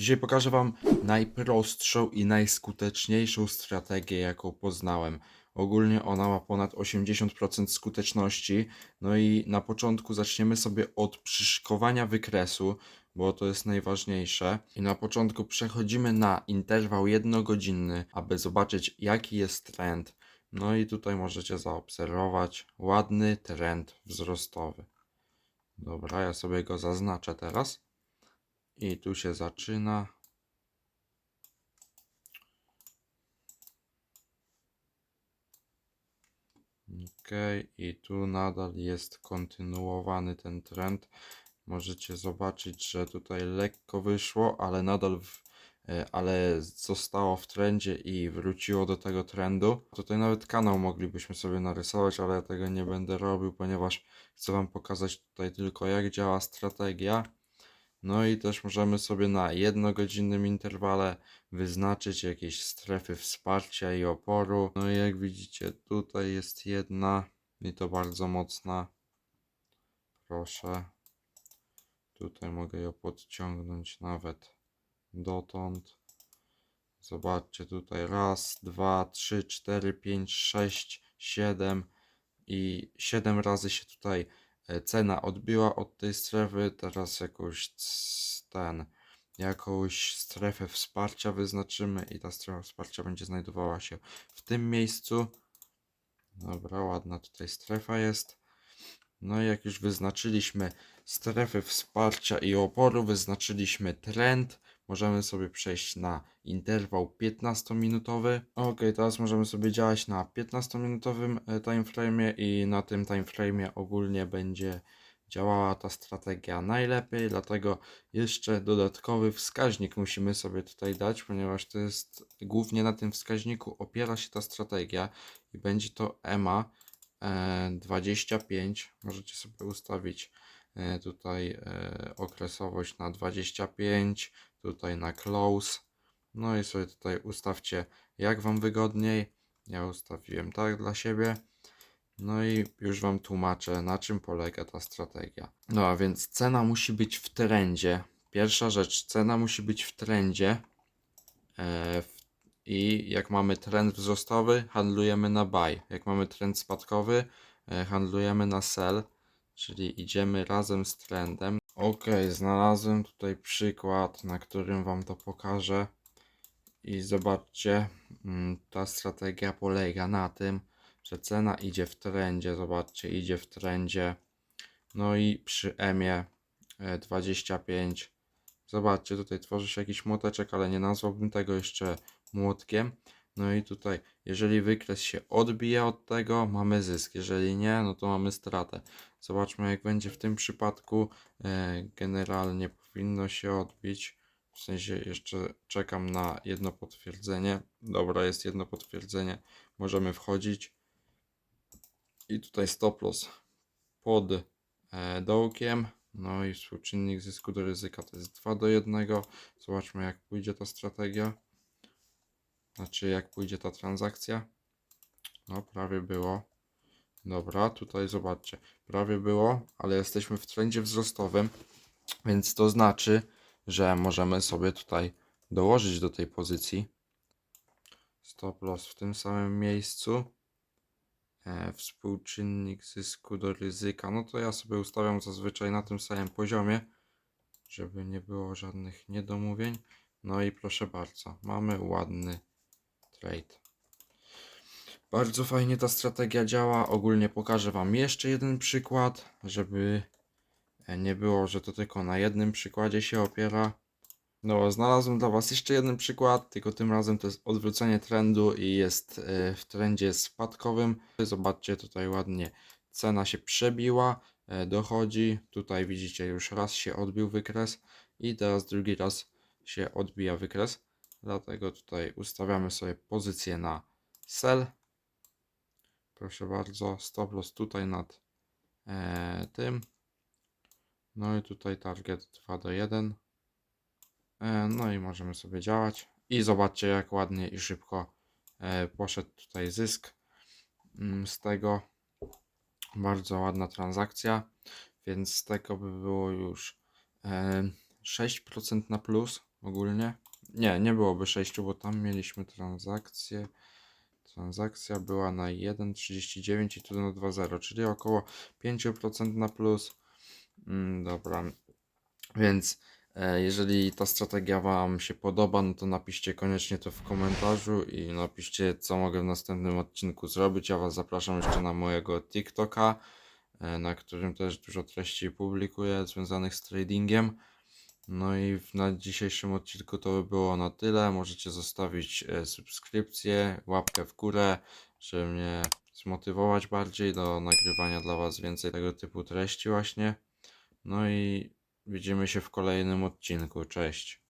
Dzisiaj pokażę Wam najprostszą i najskuteczniejszą strategię, jaką poznałem. Ogólnie ona ma ponad 80% skuteczności. No i na początku zaczniemy sobie od przyszykowania wykresu, bo to jest najważniejsze. I na początku przechodzimy na interwał jednogodzinny, aby zobaczyć jaki jest trend. No i tutaj możecie zaobserwować ładny trend wzrostowy. Dobra, ja sobie go zaznaczę teraz. I tu się zaczyna. Ok, i tu nadal jest kontynuowany ten trend. Możecie zobaczyć, że tutaj lekko wyszło, ale nadal w, e, ale zostało w trendzie i wróciło do tego trendu. Tutaj nawet kanał moglibyśmy sobie narysować, ale ja tego nie będę robił, ponieważ chcę Wam pokazać tutaj tylko jak działa strategia. No i też możemy sobie na jednogodzinnym interwale wyznaczyć jakieś strefy wsparcia i oporu. No i jak widzicie, tutaj jest jedna i to bardzo mocna. Proszę. Tutaj mogę ją podciągnąć nawet dotąd. Zobaczcie tutaj raz, dwa, trzy, cztery, pięć, sześć, siedem i siedem razy się tutaj cena odbiła od tej strefy. Teraz jakąś c- ten, jakąś strefę wsparcia wyznaczymy i ta strefa wsparcia będzie znajdowała się w tym miejscu. Dobra, ładna tutaj strefa jest. No i jak już wyznaczyliśmy strefy wsparcia i oporu, wyznaczyliśmy trend, możemy sobie przejść na interwał 15-minutowy. Ok, teraz możemy sobie działać na 15-minutowym e, timeframe i na tym timeframe ogólnie będzie działała ta strategia najlepiej, dlatego jeszcze dodatkowy wskaźnik musimy sobie tutaj dać, ponieważ to jest głównie na tym wskaźniku opiera się ta strategia i będzie to EMA 25. Możecie sobie ustawić e, tutaj e, okresowość na 25, tutaj na close. No i sobie tutaj ustawcie jak Wam wygodniej. Ja ustawiłem tak dla siebie. No i już Wam tłumaczę, na czym polega ta strategia. No a więc cena musi być w trendzie. Pierwsza rzecz, cena musi być w trendzie. E, w, I jak mamy trend wzrostowy, handlujemy na buy. Jak mamy trend spadkowy, e, handlujemy na sell, czyli idziemy razem z trendem. Ok, znalazłem tutaj przykład, na którym Wam to pokażę. I zobaczcie, mm, ta strategia polega na tym, że cena idzie w trendzie, zobaczcie, idzie w trendzie. No i przy EMie e, 25, zobaczcie, tutaj tworzy się jakiś młoteczek, ale nie nazwałbym tego jeszcze młotkiem. No i tutaj, jeżeli wykres się odbija od tego, mamy zysk, jeżeli nie, no to mamy stratę. Zobaczmy, jak będzie w tym przypadku. E, generalnie powinno się odbić. W sensie jeszcze czekam na jedno potwierdzenie. Dobra, jest jedno potwierdzenie. Możemy wchodzić. I tutaj stop loss pod e, dołkiem. No i współczynnik zysku do ryzyka to jest 2 do 1. Zobaczmy jak pójdzie ta strategia. Znaczy jak pójdzie ta transakcja. No prawie było. Dobra, tutaj zobaczcie. Prawie było, ale jesteśmy w trendzie wzrostowym. Więc to znaczy, że możemy sobie tutaj dołożyć do tej pozycji. Stop loss w tym samym miejscu. E, współczynnik zysku do ryzyka. No to ja sobie ustawiam zazwyczaj na tym samym poziomie, żeby nie było żadnych niedomówień. No i proszę bardzo, mamy ładny trade. Bardzo fajnie ta strategia działa. Ogólnie pokażę Wam jeszcze jeden przykład, żeby nie było, że to tylko na jednym przykładzie się opiera. No, znalazłem dla Was jeszcze jeden przykład, tylko tym razem to jest odwrócenie trendu i jest e, w trendzie spadkowym. Zobaczcie, tutaj ładnie cena się przebiła, e, dochodzi. Tutaj widzicie, już raz się odbił wykres i teraz drugi raz się odbija wykres. Dlatego tutaj ustawiamy sobie pozycję na sell. Proszę bardzo, stop loss tutaj nad e, tym. No i tutaj target 2 do 1. E, no i możemy sobie działać. I zobaczcie jak ładnie i szybko e, poszedł tutaj zysk mm, z tego. Bardzo ładna transakcja, więc z tego by było już e, 6% na plus. ogólnie. Nie, nie byłoby 6, bo tam mieliśmy transakcję. Transakcja była na 1,39 i tu na 2,0, czyli około 5% na plus. Mm, dobra. Więc e, jeżeli ta strategia Wam się podoba, no to napiszcie koniecznie to w komentarzu i napiszcie, co mogę w następnym odcinku zrobić. Ja Was zapraszam jeszcze na mojego TikToka, e, na którym też dużo treści publikuję związanych z tradingiem. No i na dzisiejszym odcinku to by było na tyle. Możecie zostawić e, subskrypcję, łapkę w górę, żeby mnie zmotywować bardziej do nagrywania dla Was więcej tego typu treści właśnie. No i widzimy się w kolejnym odcinku. Cześć.